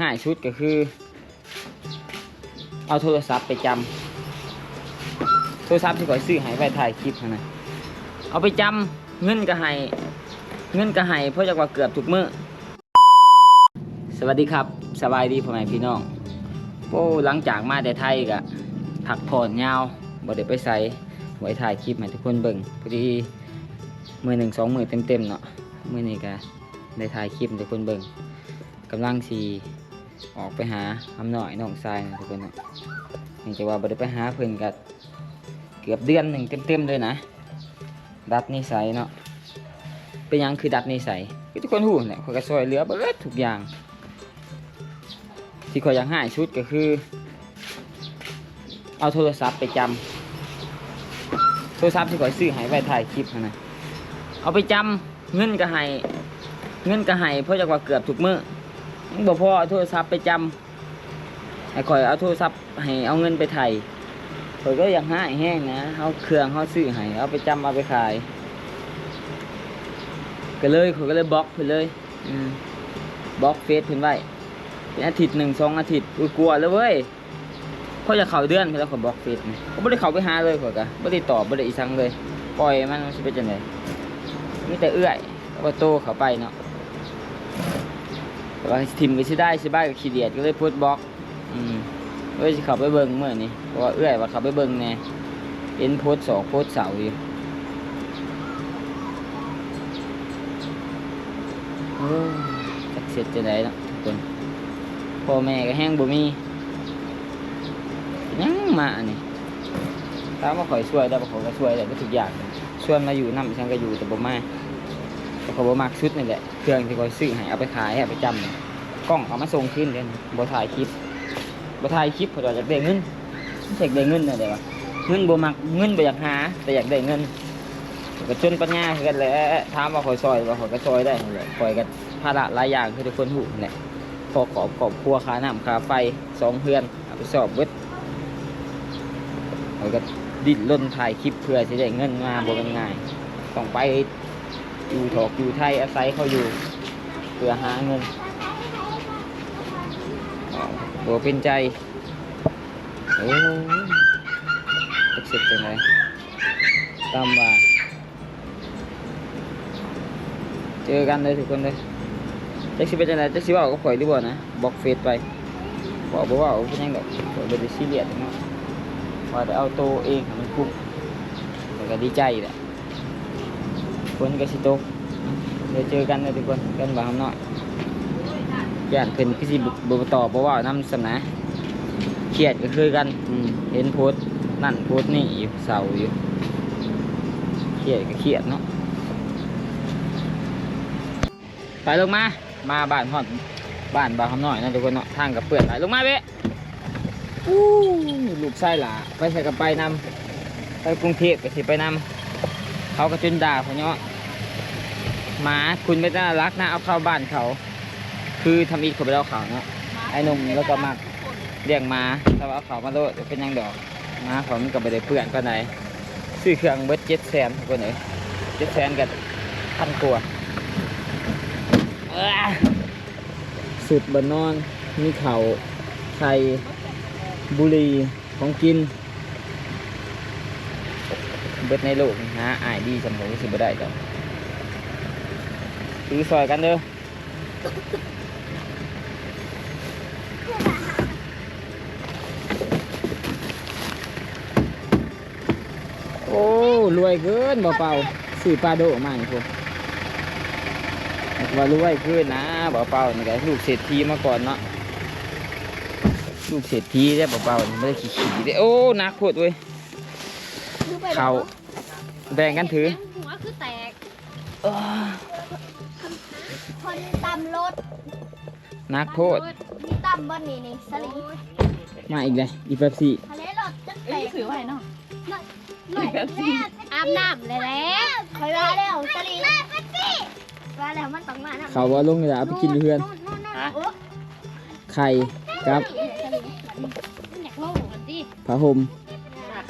ง่าชุดก็คือ เอาโทรศัพท์ไปจำโทรศัพท์ที่ข่อยซื้อให้ไปถ่ายคลิปนะเอาไปจำเงินก็ให้เงินก็ให้เพราะจะว่าเกือบทุกมื้อสวัสดีครับสบายดีพ่อแม่พี่น้องโอ้หลังจากมาแต่ไทยก็พักผ่อนยาวบ่ได้ไปใส่ไว้ถ่ายคลิปให้ทุกคนเบิ่งพอดีมือหนึ่งสองมือเต็มๆเนาะมือนี้ก็ได้ถ่ายคลิปให้ทุกคนเบิ่งกำลังสี ออกไปหาคำหน่อยน้องทรายนะทุกคนเนาะนี่จะว่าบ่ได้ไปหาเพิ่อนก็เกือบเดือนหนึ่งเต็มๆเลยนะ ดัดนิสัยเนาะเป็นยังคือดัดนิสัยคือทุกคนหูแหละข่อยก็ซอยเหลือเบิดทุกอย่าง ที่ข่อยอยากให้ชุดก็คือ เอาโทรศัพท์ไปจำโทรศัพท์ที่ข่อยซื้อให้ไว้ถ่ายคลิปนะเอาไปจำเงินก็ให้เงินก็ให้เพราะจะว่าเกือบทุกมื้อ บ่พอเอาโทรศัพท์ไปจำให้ข่อยเอาโทรศัพท์ให้เอาเงินไปไถ่ข่อยก็อยากให้แห้งนะเอาเครื่องเอาซื้อให้เอาไปจำเอาไปขาย ก็เลยเขาก็เลยบล็อกไปเลยบล็อกเฟซเพิ่นไว้เป็นอาทิตย์หนึ่งสองอาทิตย์อุ้ยกลัวแล้วเว้ยเขาจะเข้าเดือนเขาแล้วเขาบล็อกเฟซเขาไม่ได้เข้าไปหาเลยเขาก็ไม่ได้ตอบไม่ได้อีสังเลย ปล่อยมันมันจะเป็นจังไดมีแต่เอื้อยวก็โตเข้าไปเนาะ แต่ว่าทิมก็สิได้สิบ้ายก็ขี้เดียดก็เลยพสต์บล็อก อืมเอ้ยสิข้าไปเบิ่งเมื่อนี้เพราะว่าเอื้อยว่าข้าไปเบิ่งแน่เห็นโพสสองโพสเสาอยู่โอ้ยจักเสร็จจะได้เนาะทุกคนพ่อแม่ก็แห้งบ่มียังมาอันนี้ถามาข่อยช่วยได้บ่ข่อยก็ช่วยได้บ่ทุกอย่างชวนมาอยู่นำฉันก็อยู่แต่บ่มาแต่ เขาบ่มักชุดนี่แหละเครื่องที่ข่อยซื้อให้เอาไปขายให้เอาไปจำกล้องเอามาส่งคืนเด้นบ่ถ่ายคลิปบ่ถ่ายคลิปเพราะว่อยากได้เงินอยากได้เงินน่ะเด้ว่าเงินบ่มักเงินบ่อยากหา แต่อยากได้เงินก็จนปัญญาคือกันแหละถามว่าข่อยซอยว่าข่อยก็ซอยได้นั่นแหละข่อยก็ภาระหลายอย่างคือทุกคนหูเนั่นแหละพอขอบขอบครัวคาน้ำคาไฟสองเพื่อนเอาไปสอบเบิดข่อยก็ดิ้นรนถ่ายคลิปเพื่อจะได้เงินมาบ่เป็นง่ายต้องไป อยู่ถอกอยู่ไทยอาศัยเขาอยู่เพื่อหาเงินบ่เป็นใจ โอ้ยจะเสร็จจังไงตามว่า เจอกันเลยทุกคนเลยจักสิเป็นจังไดจักสิเว่าก็ข่อยหรือบ่นะบล็อกเฟซไปบอกบ่เว่าเป็นยังดอกข่อยบ่ได้ซีเรียสเนาะว่าแต่เอาโตวเองมันคุ้มข่ก็ดีใจแหละ คนก็สิตกเดี๋ยวเจอกันเลยทุกคนกันบ่าคำน้อยย่นเพิ่นคือสิบ่บ่ตอบบ่เว้านำสนะเครียดก็คือกันเห็นโพสนั่นโพสนี่อยู่เศร้าอยู่เครียดก็เครียดเนาะไปลงมา มาบ้านฮอดบ้านบางคำน้อยนะทุกคนเนาะทางกับเปื่อนไปลงมาเบ๊อู้ลูกไส้หล่าไปใส่กับไปนำไปกรุงเทพก็สิไปนำ เขาก็จนด่าเขาเนาะหมาคุณไม่น่ารักนะเอาเข้าบ้านเขา คือทำอีกคนไปเอาเขาเนาะไอ้หนุ่มแล้วก็มักเลี้ยงหมาถ้าว่าเอาเขามาโลดเป็นยังดอกหมาเขามันก็ไม่ได้เปื่อนก็ไหนซื้อเครื่องเบิดเจ็ดแสนทุกคนเลยเจ็ดแสนกับพันกว่าสุดบนนอนมีเข่าไข่บุรีของกิน เบิดในโลกนี่หาอายดีสำหรับสิบ่ได้ดอกถือซอยกันเด้อโอ้รวยเกินเป่าสื่อปลาโดมาอีกพวกว่ารวยขึ้นนะบ่าวเป่านี่ก็ลูกเศรษฐีมาก่อนเนาะลูกเศรษฐีได้บ่าวเป่านี่ไม่ได้ขี่ขี่ได้โอ้นักโคตรเว้ย เขาแบ่งกันถือ หัวคือแตกเอ้อคนตำรถหนักโคตรมีตำบนนี่นี่สลิงมาอีกเลยอีเป๊ปซี่ทะเลรถจะแตเอ้ยกถือไว้เนาะหน่อยแบบนี้อาบน้ำเลยแหละคอยว่าแล้วสลิงว่าแล้วมันต้องมานะเขาว่าลงนี่ละเอาไปกินอยู่เพื่อนโอ้ไข่กับมันอยากโล่กันดิผ้าห่มหน้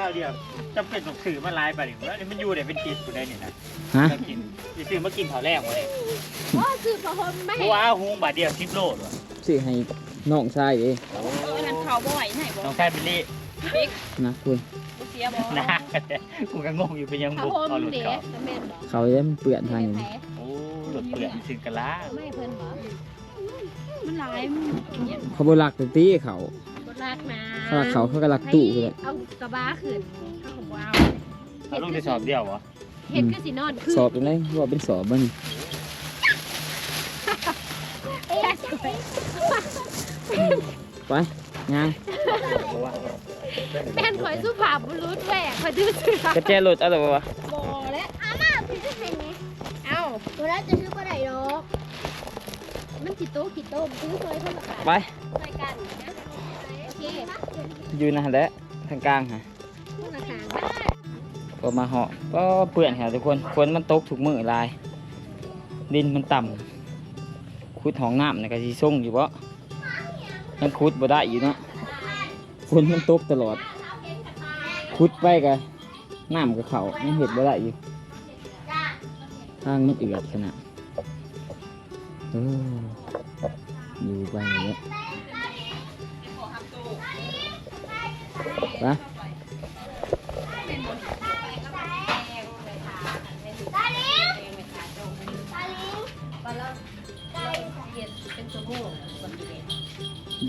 าข้าวเดียวจำเป็นต้องซื้อมาหลายไปดิแล้วนี่มันอยู่เนี่ยเป็นกินกูได้นี่นะฮะ จะกินจะซื้อมากินเผาแรกมาเลยโอ้คือพะหมไม่เพราะว่าหุงบาทเดียวสิบโลหรอซื้อให้น้องชายเด้เออนั่นเขาบ่ไหวไหนบ่น้องชายบิลลี่บิ๊กนะคุณบ่เสียบ่นะกูก็งงอยู่เป็นยังเขาบุกโฮมเอาหลุดเด็กก่อนแม่นบ่เขาเล่มเปื่อนทางนี้แผลโอ้หลุดเปลือกสิงกะลาไม่เพิ่นบ่มันหลายมันเนี่ยเขาบ่รักแต่ตีเขา บ่รักนะเขารักเขาเขาก็รักตู้คือแหละเอากระบะขึ้นเขาก็บ่เอาเอาลูกไปสอบเดียวเหรอเฮ็ดคือสินอนขึ้นสอบเป็นไรว่าเป็นสอบบ้านี่ไปงานแม่นข่อยสุภาพบุรุษแหวกข่อยดื้อเสือกระแจรถเอาแต่ว่าบ่แล้วอาม่าพี่จะเห็นไหมเอ้าตัวแล้วจะซื้อก็ได้หรอกมันสิโตกี่โตซื้อเคยเท่าไหร่ไปใส่กันนะโอเคอ ยู่นะและทางกลางฮะผู้ละหางก็มาเหาะก็เปื่อนแหะทุกคนฝนมันตกถูกมือลาย ดินมันต่ำขุดห้องน้ำในกะสิส่งอยู่บ่ยังขุดบ่ได้อยู่เนาะฝนมันตกตลอดขุดไปกะน้ำกับเขายังเห็ดบ่ได้อยู่ทางมันเอือดขนาดอออยู่ไปอย่างเงี้ย ไปตาลิงตาลิง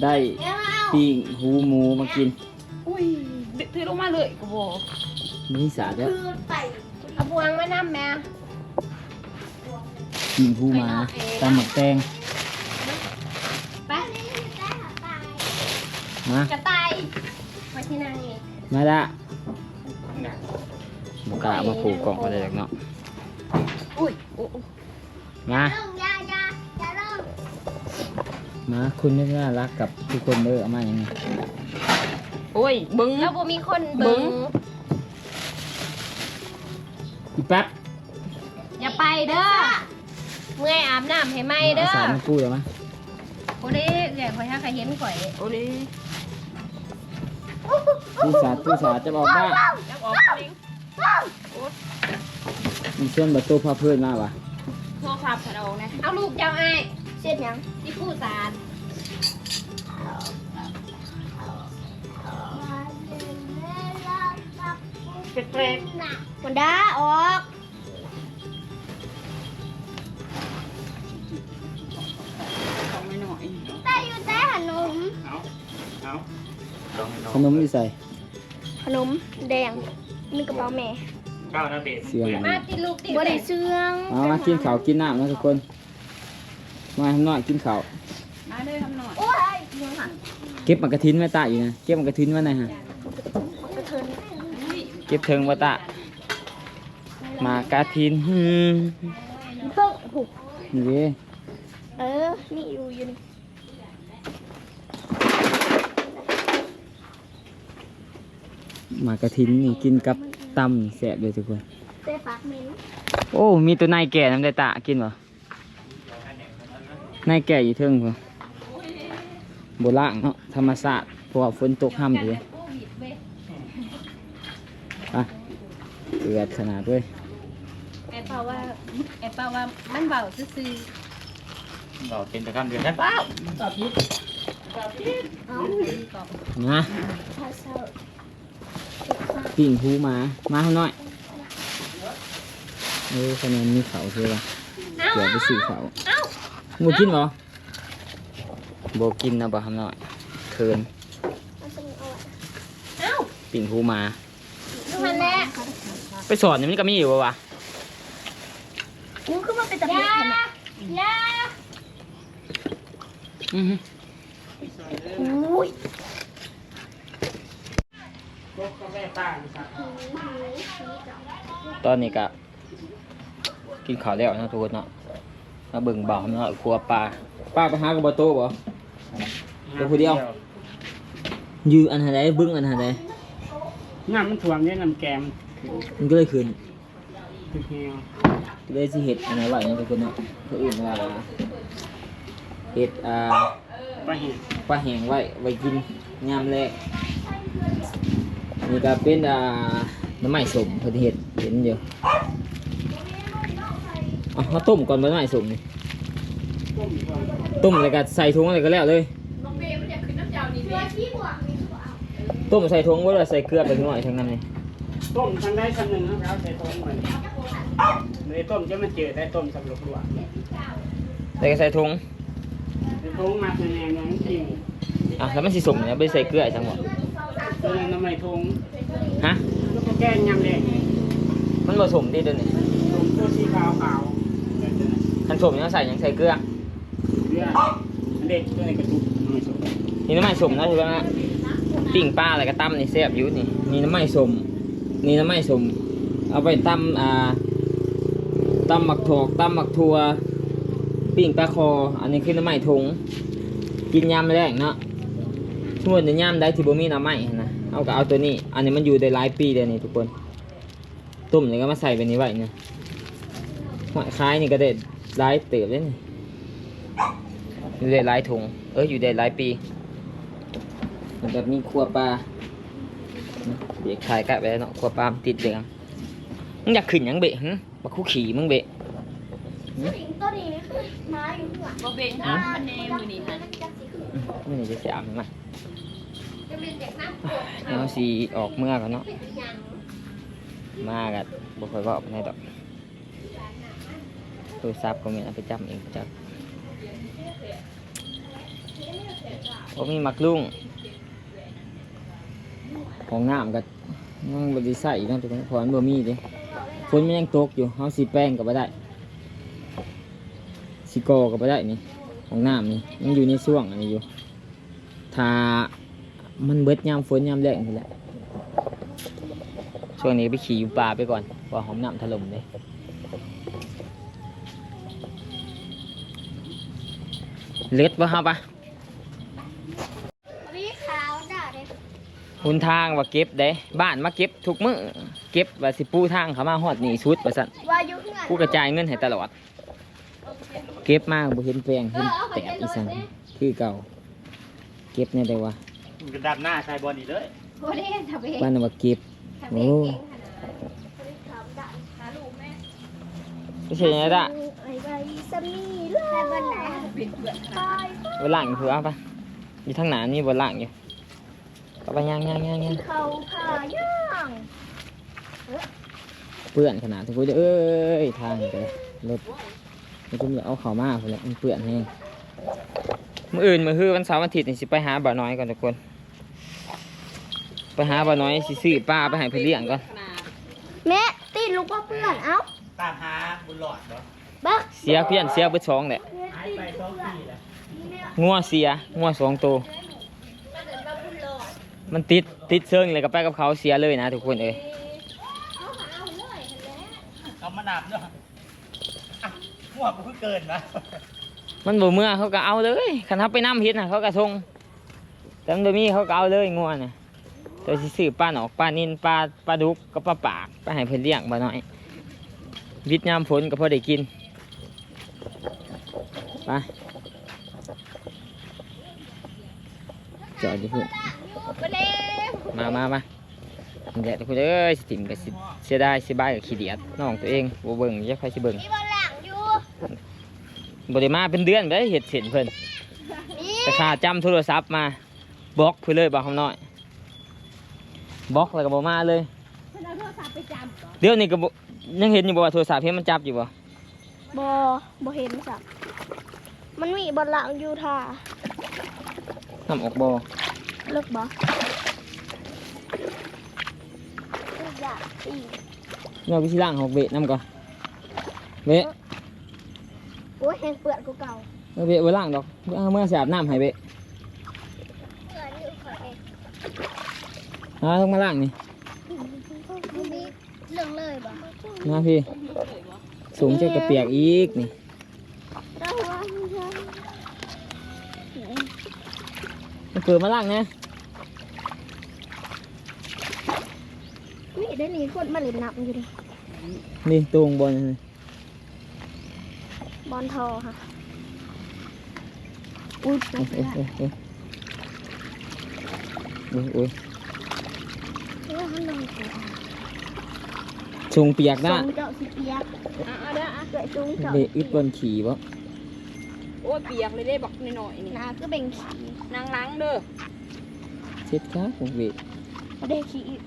ได้เดี๋ยวมาเอาปิ้งหูหมูมากิน อุ้ยถือลงมาเลยกูบ่มีสาแล้วคือไปเอาบวงไว้น้ำแม่ปิ้งหูหมาตำหมักแตงไปมากระต่ายมา ที่นั่งนี่มาละบกล้ามาผูกกล่องก็ได้หรอกเนาะอุ้ยโอ้โอ้มา ลงยายาอย่าลงมาคุณนี่น่ารักกับทุกคนเด้อเอามาอย่างนี้โอ้ยเบึ้ง แล้วบ่มีคนเบิ่ง อีแป๊บอย่าไปเด้อเมื่อยอาบน้ำให้ไหมเด้อสารมันพูดเลยมั้ยโอ้เด้ใหญ่ข่อยถ้าใครเห็นข่อยโอ้ดิ ผู้สาดผู้สาดจะบอกว่าจับออกลิงมันเชื่อมประตูพาเพื่อนมาวะโทรศัพท์ฉันเอาออกนะเอาลูกเจ้าไอ้ายเสร็จยังที่ผู้สารเปรกมันด้าออกๆของไม่หน่อยแต่อยู่แต่ขนมเอาเอาลองให้น้อง ขนมที่ใส่ขนมแดงมีกระเป๋าแม่ก้าวหน้าเบสเสื่อมมาติดลูกติดบ่ได้เสื่องเอามากินข้าวกินน้ำนะทุกคน มาทำหน่อยกินข้าวมาเลยทำหน่อยโอ้ยเก็บหมากกระทินไว้ตาอยู่นะเก็บหมากกระทินไว้ไหนฮะกระเทินเก็บเทิงไว้ตาหมากกระทินหืมเพิ่งผูกนี่เด้เออนี่อยู่อยู่นี่ หมากกระทินนี่กินกับตำนี่แซ่บเลยทุกคน เต้ฝากเมนโอ้ มีตัวนายแก่น้ำได้ตากินบ่นายแก่อยู่เทิงบ่โบราณเนาะธรรมศาสตร์เพราะว่าฝนตกห้ำอยู่เลยอะเกลือดขนาดด้วยแอบเป่าว่าแอบเป่าว่ามันเบาซื่อเราเป็นตะคำเดือนนั้นเปล่านะพาเซา ปิ่งหูหมา มาเท่าน้อย เออคะแนนมีเขาเท่าไหร่ๆเอ้าเดี๋ยวไปซื้อเขาเอ้าหมูกินบ่โบกินนะบ่ทำหน่อยเคินเอาสมุนเอาไว้เอ้าปิ่งหูหมาดูมันแหละไปสอนนี่มันก็มีอยู่บ่วะกูขึ้นมาเป็นตะอเพียย่านอย่าอื อฮึอุ้ยตอนนี้ก็กินข้าวแล้วนะทุกคนเนาะมาเบิ่งบ่าวเนาะครัวปลาป้าไปหากับบ่โตบ่เดี๋ยวผู้เดียวยืออันหาใดเบิ่งอันหาใดน้ำมันถ่วมเนี่ยน้ำแกมมันก็เลยขึ้นคือเฮียก็เลยสิเฮ็ดอันนั้นไว้นะทุกคนเนาะเพื่ออื่นว่าเฮ็ดอ่าไปเห็นปลาแห้งไว้ไว้กินยามแรก นี่ก็เป็นอ่าน้ำไม้สมเพิ่นเฮ็ดเห็นอยู่เอามาต้มก่อนบ่น้ำไม้สมนี่ต้มแล้วก็ใส่ถุงอะไรก็แล้วเลยน้องเบลตัวชี้บวกนี่คือเอาต้มใส่ถุงบ่ได้ใส่เกลือไปหน่อยทั้งนั้นนี่ต้มทางได้ทางหนึ่งนะครับใส่ต้มเหมือนเลยต้มจะมันเจอได้ต้มสำหรับลวกใส่ก็ใส่ถุงใส่ต้มมาเป็นแนวนั้นจริงอะแล้วมันสิสมเนี่ยบ่ได้ใส่เกลือจังบ่ ตัวนั้นทำไมทงฮะแล้วก็แกงยำแดงมันบ่สมดีเด้อนี่ทงตัวสีขาวขาวคันสมยังใส่หยังใส่เกลือเรือเด็กตัวในกระตุกหน่อยสุดนี่น้ำมันสมนะถือว่านะปิ้งปลาอะไรก็ตั้มนี่แซ่บอยู่นี่นี่น้ำมันสมนี่น้ำมันสมเอาไปตั้มอ่าตั้มหมักถอกตั้มหมักทัวปิ้งปลาคอ อันนี้คือน้ำมันทงกินยำแรกเนาะทุกคนจะยำได้ที่บ่มีน้ำมันนะ เอาก็เอาตัวนี้ อันนี้มันอยู่ได้หลายปีเดี๋ยวนี้ทุกคนต้มนี่ก็มาใส่ไปนี้ไว้เนี่ยหอยคล้ายนี่ก็ได้หลายเติบเลยนี่อยู่ได้หลายถุง เอออยู่ได้หลายปีมันแบบมีครัวปลาเบะขายกะไปแล้วเนาะครัวปลามันติดเหลืองมึงอยากขึ้นหยังเบะหึบักคู่ขี่มึงเบะสิงตัวนี้นี่คือม้าอยู่ข้างหลังบ่เป็นทางมันแนมมือนี่ฮะไม่นี่จะเสียอาบไหมจะ เป็นเด็กน้ำโขดเอาสีออกเมื่อกันเนาะมากันบ่ค่อยเว่าปานใดดอกโทรศัพท์ก็มีเอาไปจับเองจับโอ้มีมักลุงของน้ำก็ยังบ่ได้ใส่เนทุกคนพราะมันบ่มีเด้ฝนมันยังตกอยู่เฮาสีแป้งก็บ่ได้สิโกก็บ่ได้นี่ของน้ำนี่ยังอยู่ในช่วงอันนี้อยู่ถ้า มันเบิดยามฝนยามแรงนี่แหละช่วงนี้ไปขี่อยู่ป่าไปก่อนเพราะหอมน้ำถล่มเลยเล็ดบ่ครับปะวิขาวด่าเด็กหุนทางว่าเก็บเด้ บ้านมาเก็บทุกมื้อเก็บว่าสิปูทางเขามาฮอดนี่ชุดว่าสั่นว่าอยู่ข้างหลังกูกระจายเงินให้ตลอด เก็บมากบ่เห็นแปลงเห็นแตกอีสันคือเก่า เก็บเนี่ยได้ว่า มันกระดับหน้าใส่บอลอีกเลยโอ้ยทำเองบ้านน่ะว่าเก็บทำเองเก่งขนาดนั้นขาวด่าหาลูกแม่ไม่ใช่ยังไงล่ะไอ้ใบสมีเลยแต่วันไหนเป็นเพื่อนไปบนล่างอยู่คือเอาปะอยู่ทางหนานี่บนล่างอยู่เอาไปย่างย่างย่างย่างเขาผ่าย่างเปื้อนขนาดทุกคนเอ้ยทางนี่ก็เลยรถมันก็เอาเขามาคนละมันเปื้อนแห้งมื่ออื่นมือฮือวันเสาร์วันอาทิตย์นี่สิไปหาบ่าวน้อยก่อนทุกคน ไปหาบ่าวน้อยสิซื้อปลาไปให้เพื่นเลี้ยงก่อนขนาดแม่ตีลูกว่าเพื่อนเอ้าตามหาบุญหลอดเหรอบักเสียเพี้ยนเสียเบิดสองแหละหายไปสองปีแล้วงัวเสียงัวสองตัวมันติดติดเซิงเลยกับไปกับเขาเสียเลยนะทุกคนเอ้ยเอามานับเนาะอะหัวกูเพิ่งเกินนะมันบ่เมื่อเขาก็เอาเลยคันเขาไปน้ำเฮ็ดน่ะเขาก็ทงแต่มันบ่มีเขาก็เอาเลยงัวน่ะ ตัวสิซื้อปลาหนอกปลานินปลาปลาดุกกับปลาปากไปให้เพิ่นเลี้ยงบ่น้อยวิทยามฝนก็พอได้กินไปจอดอยู่พุ่นมามามาเดี๋ยวทุกคนเอ้ยสิถิ่มกับเสียดายสิบายกับขี้เดียดน้องตัวเองบ่เบิ่งจะค่อยสิเบิ่งบอลหลังอยู่บ่ได้มาเป็นเดือนไปเฮ็ดเสร็จเพิ่นแต่ค่าจำโทรศัพท์มาบล็อกเพิ่นเลยบอกคำน้อย บล็อกแล้วก็บ่มาเลยคนเอาโทรศัพท์ไปจำก่อนเดี๋ยวนี้ก็บ่ยังเห็นอยู่บ่ว่าโทรศัพท์เพิ่นมันจับอยู่บ่บอบอเห็นสักมันมีบอลหลังอยู่ท่าน้ำออกบ่เลิกบออยากอีกเนาะวิสิล้างหอกเบะน้ำก่อนเบะโอ้ยแห้งเปลือกกูเก่าเอาเบะบ่ล้างดอกเอาเมื่อสิอาบน้ำให้เบะ เปลือกอยู่ขอเอง หาต้องมาล้างนี่มันมีเรื่องเลยบ่มาพี่ สูงเจ้ากระเปียกอีกนี่ได้ว่ามันเกิดมาล้างนะนี่ได้นี่คนมาเล่นน้ำอยู่ดินี่ตรงบนนี่บอลทอค่ะอุ้ยโอ้ยโอ้ย โอ้ยโอ้ยโอ้ยโอ้ยเฮ้ยฮัลโหลชงเปียกนะส่งเจาะสิเปียกอะเอาเด้ออะเกิดจุงเจาะเบะอึดบนขี่บ่โอ้ยเปียกเลยได้บอกหน่อยๆนี่นาก็เป็นขี้นางล้างเด้อเช็ดขาผมเวทบ่ได้ขี้อีก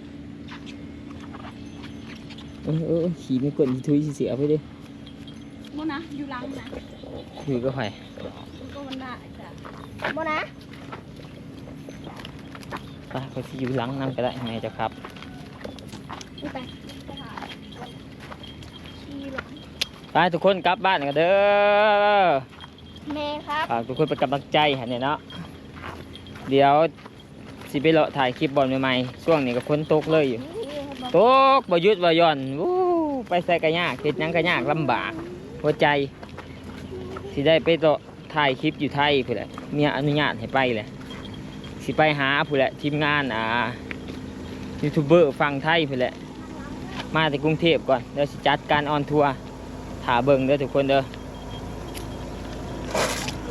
เออเออเออขี่ไม่กดอีทุยสิเสียไปเด้บ่นะอยู่หลังนะคือก็ไผก็มันได้จ้ะบ่นะ ไปไปที่อยู่หลังน้ำก็ได้แม่เจ้าครับนี่ไปขี้หลังไปทุกคนกลับบ้านกันเด้อแม่ครับฝากทุกคนเป็นกำลังใจให้เนี่ยเนาะเดี๋ยวสิไปเลาะถ่ายคลิปบอลใหม่ๆช่วงนี้ก็ฝนตกเลยอยู่นี่ครับตกบ่หยุดบ่หย่อนวู้ไปใส่กระยากเฮ็ดหยังกระยากลำบากหัวใจสิได้ไปต่อถ่ายคลิปอยู่ไทยพุ่นแหละเมียอนุญาตให้ไปเลย สิไปหาพุ่นแหละทีมงานอ่ายูทูบเบอร์ฟังไทยพุ่นแหละ มาแต่กรุงเทพก่อนเดี๋ยวสิจัดการออนทัวร์ถาเบิ่งเด้อทุกคนเด้อ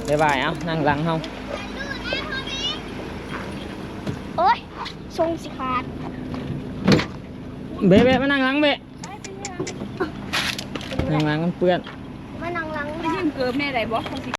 บ๊ายบายเอ้านั่งหลังเฮาโอ้ยทรงสิขาดเบ๊ะเบ๊ะมานั่งหลังเบ๊ะนั่งหลังมันเปื้อน มานั่งหลังไปยืมเกิบแม่ได้บ่เขาสิ